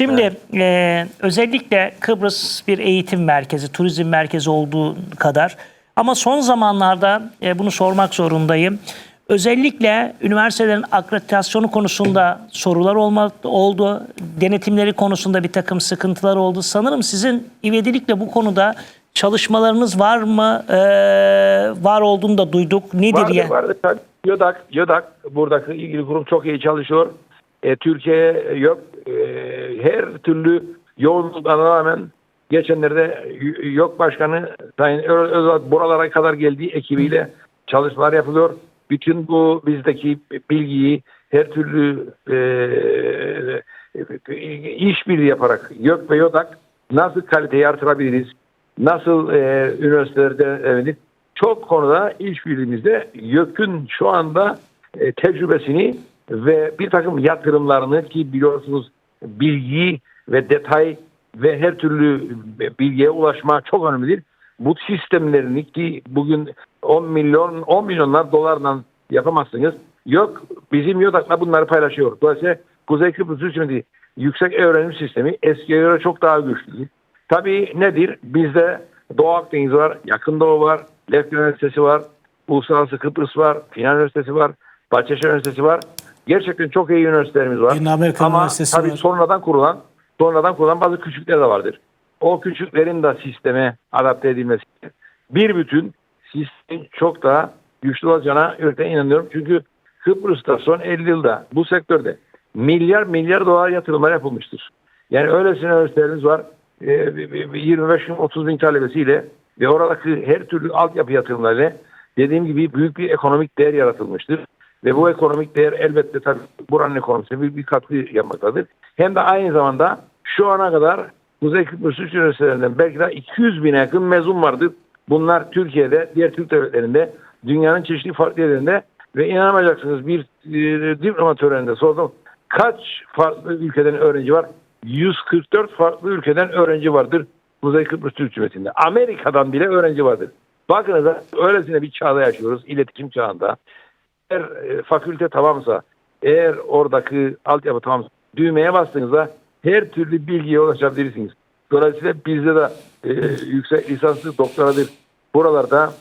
Şimdi e, özellikle Kıbrıs bir eğitim merkezi, turizm merkezi olduğu kadar ama son zamanlarda e, bunu sormak zorundayım. Özellikle üniversitelerin akreditasyonu konusunda sorular olma, oldu. Denetimleri konusunda bir takım sıkıntılar oldu. Sanırım sizin ivedilikle bu konuda çalışmalarınız var mı? E, var olduğunu da duyduk. Nedir Vardı, ya? vardı. Tabii. YÖDAK, YÖDAK buradaki ilgili kurum çok iyi çalışıyor. E, Türkiye yok. E, her türlü yoğunluklara rağmen geçenlerde yok başkanı Sayın Özal buralara kadar geldiği ekibiyle çalışmalar yapılıyor. Bütün bu bizdeki bilgiyi her türlü e, işbirliği yaparak YÖK ve YÖDAK nasıl kaliteyi artırabiliriz? Nasıl e, üniversitelerde evet, çok konuda işbirliğimizde YÖK'ün şu anda e, tecrübesini ve bir takım yatırımlarını ki biliyorsunuz bilgi ve detay ve her türlü bilgiye ulaşma çok önemlidir. Bu sistemlerini ki bugün 10 milyon 10 milyonlar dolarla yapamazsınız. Yok bizim YÖDAK'la bunları paylaşıyor. Dolayısıyla Kuzey Kıbrıs Hükümeti yüksek öğrenim sistemi eskiye göre çok daha güçlü. Tabii nedir? Bizde Doğu Akdeniz var, Yakın Doğu var, Lefke Üniversitesi var, Uluslararası Kıbrıs var, Final Üniversitesi var, Bahçeşehir Üniversitesi var. Gerçekten çok iyi üniversitelerimiz var. Yeni Amerika Ama Üniversitesi tabii var. sonradan kurulan, sonradan kurulan bazı küçükler de vardır. O küçüklerin de sisteme adapte edilmesi. Bir bütün sistemin çok daha güçlü olacağına yürekten inanıyorum. Çünkü Kıbrıs'ta son 50 yılda bu sektörde milyar milyar dolar yatırımlar yapılmıştır. Yani öylesine üniversitelerimiz var. Ee, 25-30 bin talebesiyle ve oradaki her türlü altyapı yatırımlarıyla dediğim gibi büyük bir ekonomik değer yaratılmıştır. Ve bu ekonomik değer elbette tabii buranın ekonomisine büyük bir katkı yapmaktadır. Hem de aynı zamanda şu ana kadar Kuzey Kıbrıs Türk Üniversitelerinden belki de 200 bine yakın mezun vardır. Bunlar Türkiye'de, diğer Türk devletlerinde, dünyanın çeşitli farklı yerlerinde ve inanamayacaksınız bir e, diploma töreninde sordum. Kaç farklı ülkeden öğrenci var? 144 farklı ülkeden öğrenci vardır Kuzey Kıbrıs Türk Cumhuriyeti'nde. Amerika'dan bile öğrenci vardır. Bakınız öylesine bir çağda yaşıyoruz, iletişim çağında. Eğer e, fakülte tamamsa, eğer oradaki altyapı tamamsa, düğmeye bastığınızda her türlü bilgiye ulaşabilirsiniz. Dolayısıyla bizde de e, yüksek lisanslı doktoradır. Buralarda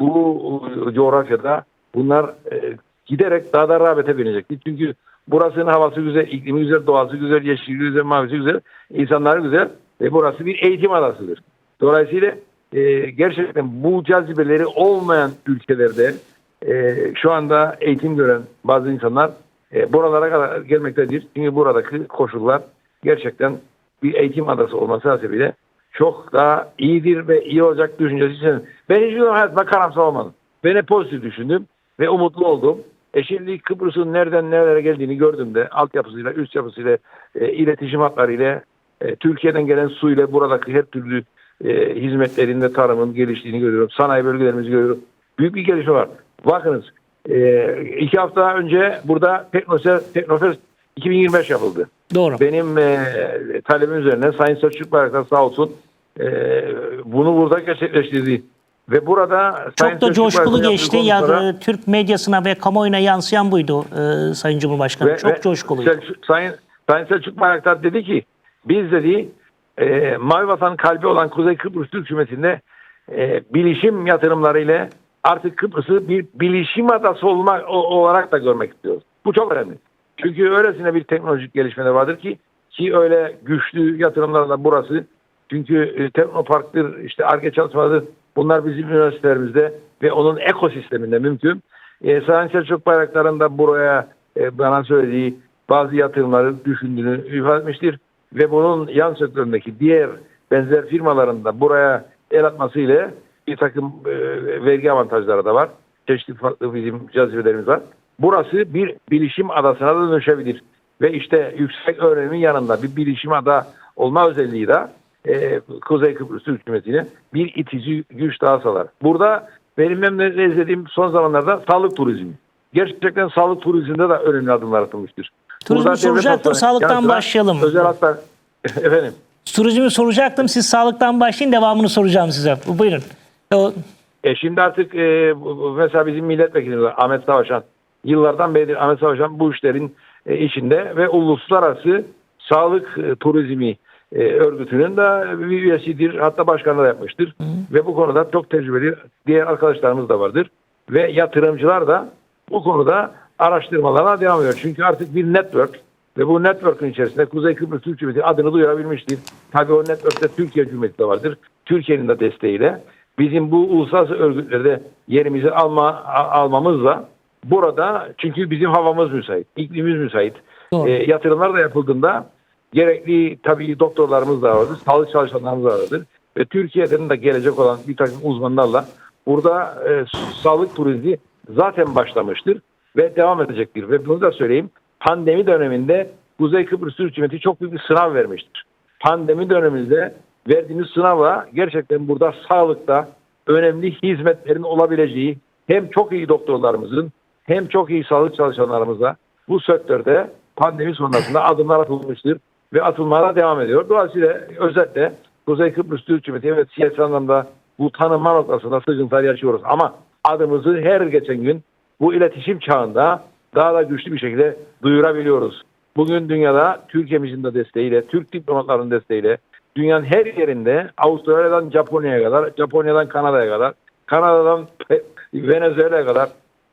bu e, coğrafyada bunlar e, giderek daha da rağbete binecektir. Çünkü burasının havası güzel, iklimi güzel, doğası güzel, yeşili güzel, mavisi güzel, insanları güzel ve burası bir eğitim adasıdır. Dolayısıyla e, gerçekten bu cazibeleri olmayan ülkelerde e, şu anda eğitim gören bazı insanlar e, buralara kadar gelmektedir. Çünkü buradaki koşullar gerçekten bir eğitim adası olması hasebiyle çok daha iyidir ve iyi olacak düşüncesi. Ben hiçbir zaman hayatıma karamsar olmadım. Ben hep pozitif düşündüm ve umutlu oldum. E şimdi Kıbrıs'ın nereden nerelere geldiğini gördüğümde altyapısıyla, üst yapısıyla, e, iletişim hatlarıyla, e, Türkiye'den gelen suyla buradaki her türlü e, hizmetlerin ve tarımın geliştiğini görüyorum. Sanayi bölgelerimizi görüyorum. Büyük bir gelişme var. Bakınız e, iki hafta önce burada Teknofest, Teknofest 2025 yapıldı. Doğru. Benim e, talebim üzerine Sayın Selçuk Bayraktar sağ olsun e, bunu burada gerçekleştirdi. Ve burada Sayın Çok da Selçuk coşkulu geçti. Ya, konuşmalara- e, Türk medyasına ve kamuoyuna yansıyan buydu e, Sayın Cumhurbaşkanı. ve- Çok ve coşkuluydu. Selçuk- Sayın, Sayın Selçuk Bayraktar dedi ki biz dedi e, Mavi Vatan'ın kalbi olan Kuzey Kıbrıs Türk Cumhuriyeti'nde e, bilişim yatırımlarıyla artık Kıbrıs'ı bir bilişim adası olma, o- olarak da görmek istiyoruz. Bu çok önemli. Çünkü öylesine bir teknolojik gelişmeler vardır ki ki öyle güçlü yatırımlarla burası çünkü e, Teknopark'tır, işte ARGE çalışmaları bunlar bizim üniversitelerimizde ve onun ekosisteminde mümkün. E, Sayın Selçuk Bayraktar'ın da buraya e, bana söylediği bazı yatırımları düşündüğünü ifade etmiştir. Ve bunun yan sektöründeki diğer benzer firmaların da buraya el atmasıyla bir takım e, vergi avantajları da var. Çeşitli farklı bizim cazibelerimiz var. Burası bir bilişim adasına da dönüşebilir. Ve işte yüksek öğrenimin yanında bir bilişim ada olma özelliği de e, Kuzey Kıbrıs Türk Cumhuriyeti'ne bir itici güç daha sağlar. Burada benim memnuniyetle izlediğim son zamanlarda sağlık turizmi. Gerçekten sağlık turizminde de önemli adımlar atılmıştır. Turizmi soracaktım, sağlıktan başlayalım. Özel hastane. Efendim. Turizmi soracaktım. Siz sağlıktan başlayın. Devamını soracağım size. Buyurun. O, E şimdi artık e, mesela bizim milletvekilimiz var, Ahmet Savaşan. Yıllardan beri Ahmet Savaşan bu işlerin e, içinde ve uluslararası Sağlık e, Turizmi e, örgütünün de bir üyesidir. Hatta başkanı da yapmıştır. Ve bu konuda çok tecrübeli diğer arkadaşlarımız da vardır. Ve yatırımcılar da bu konuda araştırmalarına devam ediyor. Çünkü artık bir network ve bu network'ün içerisinde Kuzey Kıbrıs Türk Cumhuriyeti adını duyurabilmiştir. Tabii o network'te Türkiye Cumhuriyeti de vardır. Türkiye'nin de desteğiyle bizim bu uluslararası örgütlerde yerimizi alma almamızla burada çünkü bizim havamız müsait, iklimimiz müsait. Doğru. E, yatırımlar da yapıldığında gerekli tabii doktorlarımız da vardır, sağlık çalışanlarımız da vardır. Ve Türkiye'den de gelecek olan bir takım uzmanlarla burada e, sağlık turizmi zaten başlamıştır ve devam edecektir. Ve bunu da söyleyeyim, pandemi döneminde Kuzey Kıbrıs Türk Cumhuriyeti çok büyük bir sınav vermiştir. Pandemi döneminde verdiğimiz sınavla gerçekten burada sağlıkta önemli hizmetlerin olabileceği hem çok iyi doktorlarımızın hem çok iyi sağlık çalışanlarımızla bu sektörde pandemi sonrasında adımlar atılmıştır ve atılmaya devam ediyor. Dolayısıyla özetle Kuzey Kıbrıs Türk Cumhuriyeti evet siyasi anlamda bu tanınma noktasında sıkıntılar yaşıyoruz. Ama adımızı her geçen gün bu iletişim çağında daha da güçlü bir şekilde duyurabiliyoruz. Bugün dünyada Türkiye'mizin de desteğiyle, Türk diplomatlarının desteğiyle dünyanın her yerinde Avustralya'dan Japonya'ya kadar, Japonya'dan Kanada'ya kadar, Kanada'dan Venezuela'ya kadar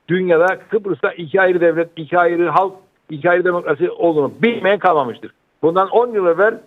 dünyada Kıbrıs'ta iki ayrı devlet, iki ayrı halk, iki ayrı demokrasi olduğunu bilmeyen kalmamıştır. Bundan 10 yıl evvel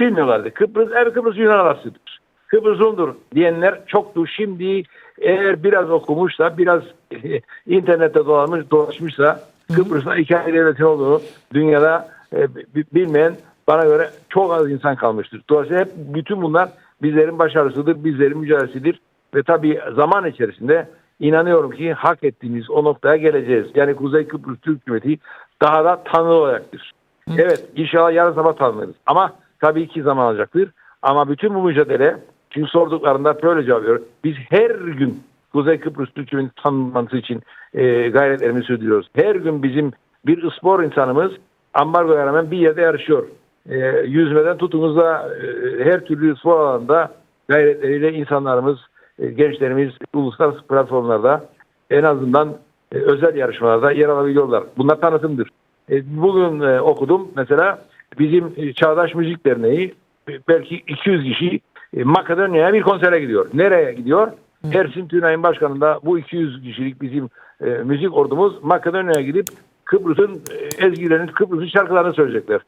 bilmiyorlardı. Kıbrıs, er Kıbrıs Yunan arasıdır. Kıbrıs Rum'dur diyenler çoktu. Şimdi eğer biraz okumuşsa, biraz internette dolanmış, dolaşmışsa Kıbrıs'ta iki ayrı devletin olduğunu dünyada e, bi- bilmeyen bana göre çok az insan kalmıştır. Dolayısıyla hep bütün bunlar bizlerin başarısıdır, bizlerin mücadelesidir. Ve tabii zaman içerisinde inanıyorum ki hak ettiğimiz o noktaya geleceğiz. Yani Kuzey Kıbrıs Türk Cumhuriyeti daha da tanınılacaktır. Evet inşallah yarın sabah tanınırız. Ama tabii ki zaman alacaktır. Ama bütün bu mücadele çünkü sorduklarında böyle cevap veriyor. Biz her gün Kuzey Kıbrıs Türk Cumhuriyeti tanınması için e, gayretlerimizi sürdürüyoruz. Her gün bizim bir spor insanımız ambargoya rağmen bir yerde yarışıyor. E, yüzmeden tutunuzda e, her türlü spor alanında gayretleriyle insanlarımız, e, gençlerimiz uluslararası platformlarda en azından e, özel yarışmalarda yer alabiliyorlar. Bunlar tanıtımdır. E, bugün e, okudum mesela bizim e, Çağdaş Müzik Derneği e, belki 200 kişi e, Makedonya'ya bir konsere gidiyor. Nereye gidiyor? Ersin Tünay'ın başkanında bu 200 kişilik bizim e, müzik ordumuz Makedonya'ya gidip Kıbrıs'ın e, ezgilerini, Kıbrıs'ın şarkılarını söyleyecekler.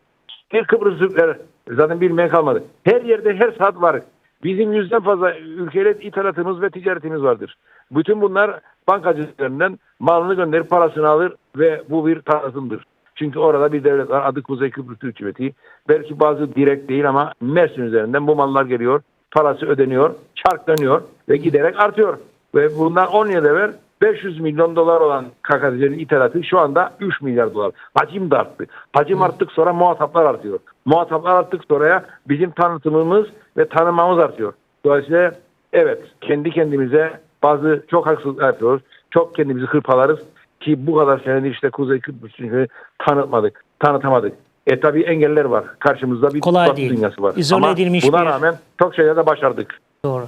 Bir Kıbrıs Türkler zaten bilmeye kalmadı. Her yerde her saat var. Bizim yüzden fazla ülkeyle ithalatımız ve ticaretimiz vardır. Bütün bunlar bankacılarından malını gönderip parasını alır ve bu bir tanıtımdır. Çünkü orada bir devlet var adı Kuzey Kıbrıs Türk Cumhuriyeti. Belki bazı direkt değil ama Mersin üzerinden bu mallar geliyor. Parası ödeniyor, çark dönüyor ve giderek artıyor. Ve bundan 10 yıl evvel 500 milyon dolar olan KKTC'nin ithalatı şu anda 3 milyar dolar. Hacim de arttı. Hacim arttık sonra muhataplar artıyor. Muhataplar arttık sonraya bizim tanıtımımız ve tanımamız artıyor. Dolayısıyla evet kendi kendimize bazı çok haksızlık yapıyoruz. Çok kendimizi hırpalarız ki bu kadar senedir işte Kuzey Kıbrıs'ı tanıtmadık, tanıtamadık. E tabi engeller var. Karşımızda bir Kolay değil. dünyası var. İzole Ama edilmiş buna bir- rağmen çok şeyler de başardık. Doğru.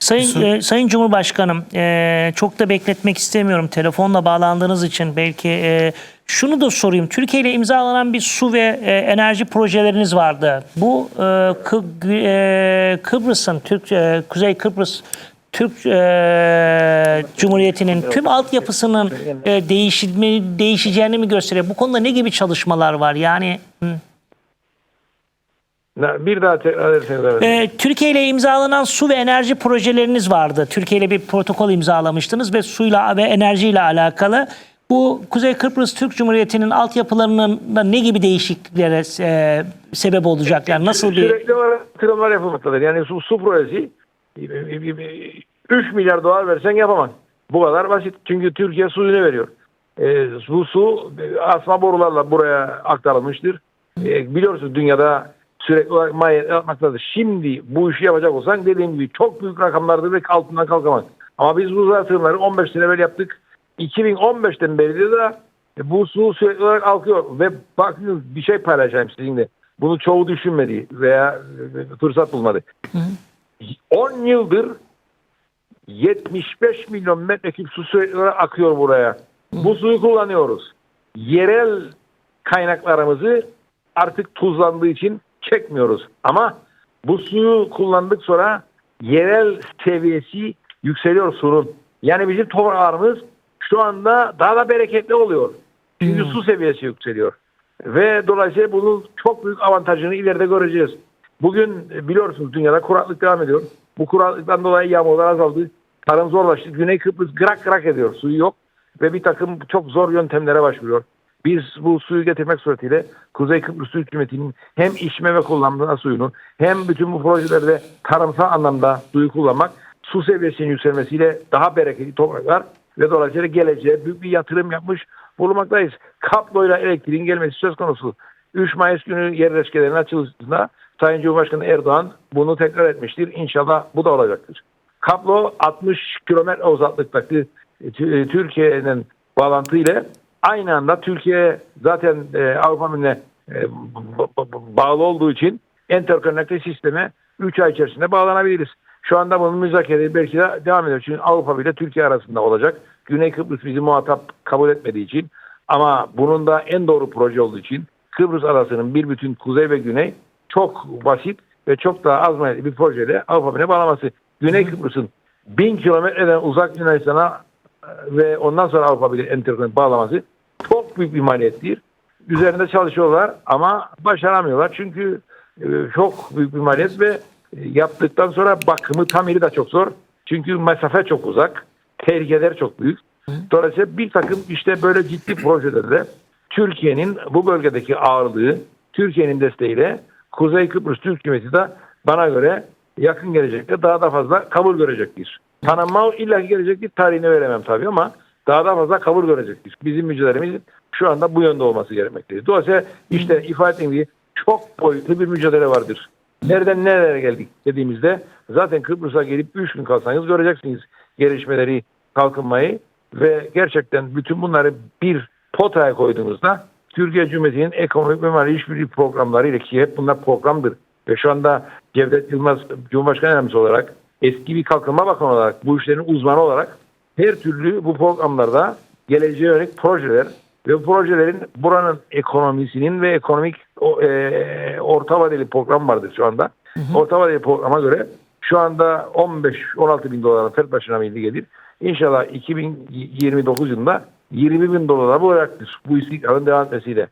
Sayın e, Sayın Cumhurbaşkanım, e, çok da bekletmek istemiyorum. Telefonla bağlandığınız için belki e, şunu da sorayım. Türkiye ile imzalanan bir su ve e, enerji projeleriniz vardı. Bu e, Kı- e, Kıbrıs'ın Türk e, Kuzey Kıbrıs Türk e, Cumhuriyeti'nin tüm altyapısının e, değişilme, değişeceğini mi gösteriyor? Bu konuda ne gibi çalışmalar var? Yani hı. Bir daha tekrar ederseniz. Ee, Türkiye ile imzalanan su ve enerji projeleriniz vardı. Türkiye ile bir protokol imzalamıştınız ve suyla ve enerjiyle alakalı. Bu Kuzey Kıbrıs Türk Cumhuriyeti'nin altyapılarının da ne gibi değişikliklere e, sebep olacak? Yani nasıl bir Sürekli olarak yatırımlar yapılmaktadır. Yani su, su projesi 3 milyar dolar versen yapamaz. Bu kadar basit. Çünkü Türkiye suyunu veriyor. E, bu su e, asma borularla buraya aktarılmıştır. E, biliyorsunuz dünyada sürekli olarak maliyet yapmaktadır. Şimdi bu işi yapacak olsan dediğim gibi çok büyük rakamlardır ve altından kalkamaz. Ama biz bu yatırımları 15 sene evvel yaptık. 2015'ten beri de e, bu su sürekli olarak akıyor ve bakın bir şey paylaşayım sizinle. Bunu çoğu düşünmedi veya e, fırsat bulmadı. 10 yıldır 75 milyon metreküp su sürekli olarak akıyor buraya. Bu suyu kullanıyoruz. Yerel kaynaklarımızı artık tuzlandığı için çekmiyoruz. Ama bu suyu kullandık sonra yerel seviyesi yükseliyor suyun. Yani bizim toprağımız şu anda daha da bereketli oluyor. Çünkü su seviyesi yükseliyor. Ve dolayısıyla bunun çok büyük avantajını ileride göreceğiz. Bugün e, biliyorsunuz dünyada kuraklık devam ediyor. Bu kuraklıktan dolayı yağmurlar azaldı. Tarım zorlaştı. Güney Kıbrıs gırak gırak ediyor. Suyu yok. Ve bir takım çok zor yöntemlere başvuruyor. Biz bu suyu getirmek suretiyle Kuzey Kıbrıs Türk Hükümeti'nin hem içme ve kullanma suyunu hem bütün bu projelerde tarımsal anlamda suyu kullanmak su seviyesinin yükselmesiyle daha bereketli topraklar ve dolayısıyla geleceğe büyük bir yatırım yapmış bulunmaktayız. Kabloyla elektriğin gelmesi söz konusu. 3 Mayıs günü yerleşkelerin açılışında Sayın Cumhurbaşkanı Erdoğan bunu tekrar etmiştir. İnşallah bu da olacaktır. Kablo 60 kilometre uzaklıktaki Tü- Türkiye'nin bağlantı ile aynı anda Türkiye zaten e, Avrupa Birliği'ne e, ba- ba- bağlı olduğu için interkonnekte sisteme 3 ay içerisinde bağlanabiliriz. Şu anda bunun müzakereleri belki de devam ediyor. Çünkü Avrupa ile Türkiye arasında olacak. Güney Kıbrıs bizi muhatap kabul etmediği için ama bunun da en doğru proje olduğu için Kıbrıs arasının bir bütün kuzey ve güney çok basit ve çok daha az maliyetli bir projeyle Avrupa Birliği'ne bağlaması. Güney Kıbrıs'ın bin kilometreden uzak Yunanistan'a ve ondan sonra Avrupa Birliği enterkonnekt bağlaması çok büyük bir maliyettir. Üzerinde çalışıyorlar ama başaramıyorlar. Çünkü e, çok büyük bir maliyet ve e, yaptıktan sonra bakımı tamiri de çok zor. Çünkü mesafe çok uzak. Tehlikeler çok büyük. Dolayısıyla bir takım işte böyle ciddi projelerde Türkiye'nin bu bölgedeki ağırlığı Türkiye'nin desteğiyle Kuzey Kıbrıs Türk Hükümeti de bana göre yakın gelecekte daha da fazla kabul görecektir. Tanınma illa gelecektir. Tarihini veremem tabii ama daha da fazla kabul görecektir. Bizim mücadelemiz şu anda bu yönde olması gerekmektedir. Dolayısıyla işte ifade ettiğim gibi çok boyutlu bir mücadele vardır. Nereden nerelere geldik dediğimizde zaten Kıbrıs'a gelip 3 gün kalsanız göreceksiniz gelişmeleri, kalkınmayı ve gerçekten bütün bunları bir potaya koyduğunuzda Türkiye Cumhuriyeti'nin ekonomik ve mali işbirliği programları ile ki hep bunlar programdır. Ve şu anda Cevdet Yılmaz Cumhurbaşkanı Yardımcısı olarak eski bir kalkınma bakanı olarak bu işlerin uzmanı olarak her türlü bu programlarda geleceğe yönelik projeler ve bu projelerin buranın ekonomisinin ve ekonomik e, orta vadeli program vardır şu anda. Orta vadeli programa göre şu anda 15-16 bin dolara tek başına milli gelir. İnşallah 2029 yılında 20 bin dolara bulacaktır bu istikrarın devam etmesiyle.